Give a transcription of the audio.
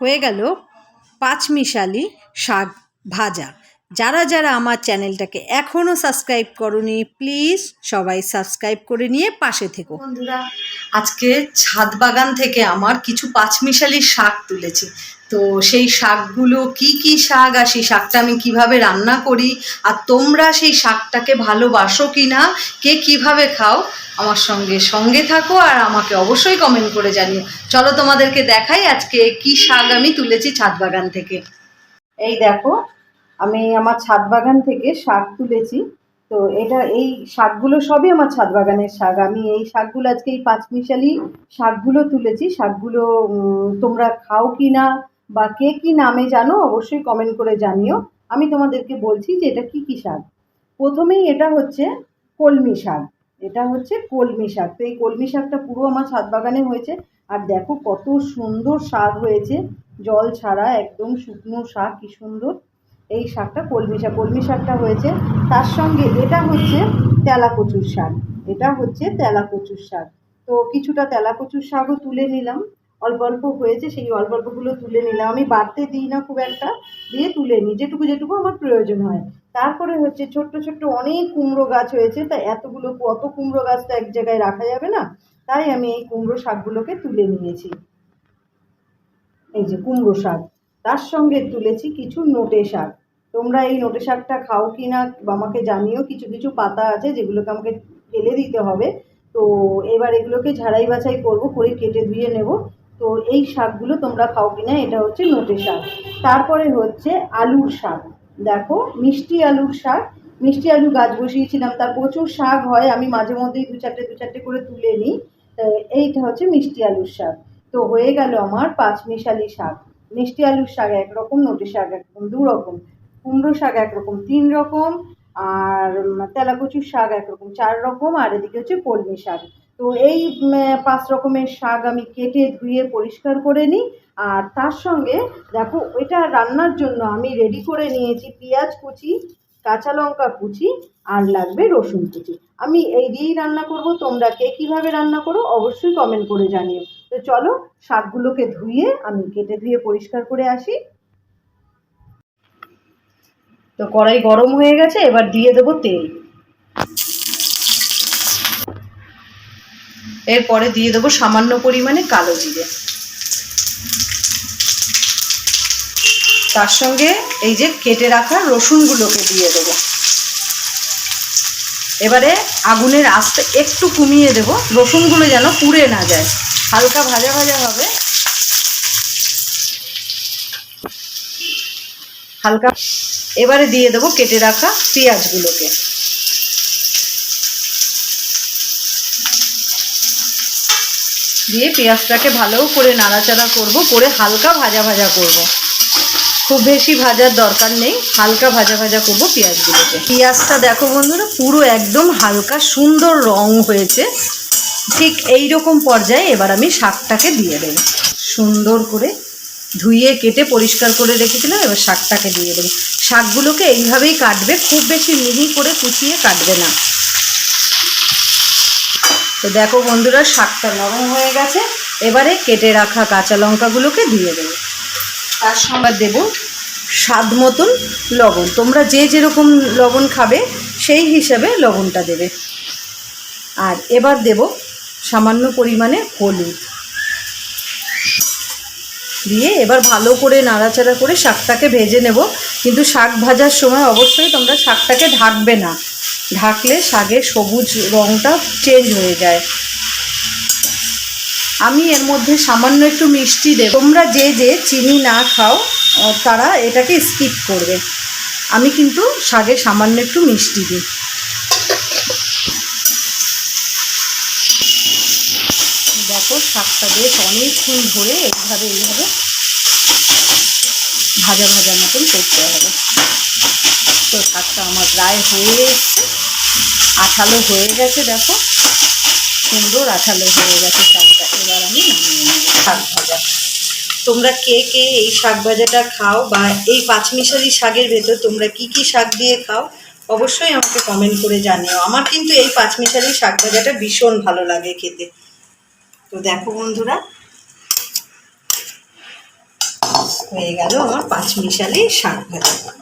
হয়ে গেল পাঁচমিশালি শাক ভাজা। যারা যারা আমার চ্যানেলটাকে এখনও সাবস্ক্রাইব করনি, প্লিজ সবাই সাবস্ক্রাইব করে নিয়ে পাশে থেকো। বন্ধুরা, আজকে ছাদ বাগান থেকে আমার কিছু পাঁচমিশালি শাক তুলেছি। তো সেই শাকগুলো কি কি শাক আর সেই শাকটা আমি কীভাবে রান্না করি? আর তোমরা সেই শাকটাকে ভালোবাসো কি না কে কীভাবে খাও? আমার সঙ্গে সঙ্গে থাকো আর আমাকে অবশ্যই কমেন্ট করে জানিও। চলো তোমাদেরকে দেখাই আজকে কি শাক আমি তুলেছি ছাদ বাগান থেকে। এই দেখো, আমি আমার ছাদ বাগান থেকে শাক তুলেছি। তো এটা, এই শাকগুলো সবই আমার ছাদ বাগানের শাক। আমি এই শাকগুলো আজকে এই পাঁচমিশালি শাকগুলো তুলেছি। শাকগুলো তোমরা খাও কি না বা কে কি নামে জানো অবশ্যই কমেন্ট করে জানিও। আমি তোমাদেরকে বলছি যে এটা কি কি শাক? প্রথমেই এটা হচ্ছে কলমি শাক। এটা হচ্ছে কলমি শাক। তো এই কলমি শাকটা পুরো আমার ছাদ বাগানে হয়েছে। আর দেখো কত সুন্দর শাক হয়েছে। জল ছাড়া একদম শুকনো শাক, কি সুন্দর। এই শাকটা কলমি শাক। কলমি শাকটা হয়েছে। তার সঙ্গে এটা হচ্ছে তেলা কচুর শাক। এটা হচ্ছে তেলা কচুর শাক। তো কিছুটা তেলা কচুর শাকও তুলে নিলাম। অল্প অল্প হয়েছে, সেই অল্প অল্পগুলো তুলে নিলাম। আমি বাড়তে দিই না খুব একটা, দিয়ে তুলে নিই। যেটুকু যেটুকু আমার প্রয়োজন হয়। তারপরে হচ্ছে ছোট্ট ছোট্ট অনেক কুমড়ো গাছ হয়েছে, তা এতগুলো, অত কুমড়ো গাছ তো এক জায়গায় রাখা যাবে না। তাই আমি এই কুমড়ো শাকগুলোকে তুলে নিয়েছি। এই যে কুমড়ো শাক, তার সঙ্গে তুলেছি কিছু নোটে শাক। তোমরা এই নোটে শাকটা খাও কি না, আমাকে জানিও। কিছু কিছু পাতা আছে যেগুলোকে আমাকে ফেলে দিতে হবে। তো এবার এগুলোকে ঝাড়াই বাছাই করব, করে কেটে ধুয়ে নেব। তো এই শাকগুলো তোমরা খাও কি না এটা হচ্ছে নোটে শাক। তারপরে হচ্ছে আলুর শাক। দেখো, মিষ্টি আলুর শাক। মিষ্টি আলু গাছ বসিয়েছিলাম, তার প্রচুর শাক হয়, আমি মাঝে মধ্যেই দু চারটে দু চারটে করে তুলে নিই। এইটা হচ্ছে মিষ্টি আলুর শাক। তো হয়ে গেল আমার পাঁচমিশালি শাক। মিষ্টি আলুর শাক একরকম নোটে শাক একরকম, দু রকম। কুমড়ো শাক একরকম, তিন রকম, আর তেলাকচুর শাক একরকম, চার রকম, আর এদিকে হচ্ছে কলমি শাক। তো এই পাঁচ রকমের শাক আমি কেটে ধুয়ে পরিষ্কার করে নিই। আর তার সঙ্গে দেখো, এটা রান্নার জন্য আমি রেডি করে নিয়েছি পেঁয়াজ কুচি, কাঁচা লঙ্কা কুচি আর লাগবে রসুন কুচি। আমি এই দিয়েই রান্না করব। তোমরা কে কীভাবে রান্না করো অবশ্যই কমেন্ট করে জানিও। তো চলো, শাকগুলোকে ধুয়ে আমি কেটে ধুয়ে পরিষ্কার করে আসি। তো কড়াই গরম হয়ে গেছে, এবার দিয়ে দেবো তেল। এরপরে দিয়ে দেবো সামান্য পরিমাণে কালো জিরে। তার সঙ্গে এই যে কেটে রাখা রসুনগুলোকে দিয়ে দেবো। এবারে আগুনের আস্তে একটু কমিয়ে দেবো, রসুনগুলো যেন পুড়ে না যায়। হালকা ভাজা ভাজা হবে। হালকা এবারে দিয়ে দেবো কেটে রাখা পেঁয়াজগুলোকে। দিয়ে পেঁয়াজটাকে ভালো করে নাড়াচাড়া করব, করে হালকা ভাজা ভাজা করব। খুব বেশি ভাজার দরকার নেই, হালকা ভাজা ভাজা করব পেঁয়াজগুলোকে। পেঁয়াজটা দেখো বন্ধুরা, পুরো একদম হালকা সুন্দর রং হয়েছে। ঠিক এই রকম পর্যায়ে এবার আমি শাকটাকে দিয়ে দেব। সুন্দর করে ধুয়ে কেটে পরিষ্কার করে রেখেছিলাম, এবার শাকটাকে দিয়ে দেবো। শাকগুলোকে এইভাবেই কাটবে, খুব বেশি মিহি করে কুচিয়ে কাটবে না। তো দেখো বন্ধুরা, শাকটা নরম হয়ে গেছে। এবারে কেটে রাখা কাঁচা লঙ্কাগুলোকে দিয়ে দেবো। তার সঙ্গে দেব স্বাদ মতন লবণ। তোমরা যে যেরকম লবণ খাবে, সেই হিসাবে লবণটা দেবে। আর এবার দেব সামান্য পরিমাণে হলুদ। দিয়ে এবার ভালো করে নাড়াচাড়া করে শাকটাকে ভেজে নেব। কিন্তু শাক ভাজার সময় অবশ্যই তোমরা শাকটাকে ঢাকবে না। ঢাকলে শাকের সবুজ রঙটা চেঞ্জ হয়ে যায়। আমি এর মধ্যে সামান্য একটু মিষ্টি দেব। তোমরা যে যে চিনি না খাও তারা এটাকে স্কিপ করবে। আমি কিন্তু শাকে সামান্য একটু মিষ্টি দিই। দেখো শাকটা বেশ অনেকক্ষণ ধরে এইভাবে এইভাবে ভাজা ভাজা মতন করতে হবে। তো শাকটা আমার প্রায় হয়ে এসছে। আঠালো হয়ে গেছে, দেখো। সুন্দর আঠালো হয়ে গেছে, শাকটা। এবার আমি নামিয়ে নেব শাক ভাজা। তোমরা কে কে এই শাক ভাজাটা খাও বা এই পাঁচমিশালি শাকের ভেতর তোমরা কি কি শাক দিয়ে খাও, অবশ্যই আমাকে কমেন্ট করে জানিও। আমার কিন্তু এই পাঁচমিশালি শাক ভাজাটা ভীষণ ভালো লাগে খেতে। তো দেখো বন্ধুরা, হয়ে গেল আমার পাঁচমিশালি শাক ভাজা।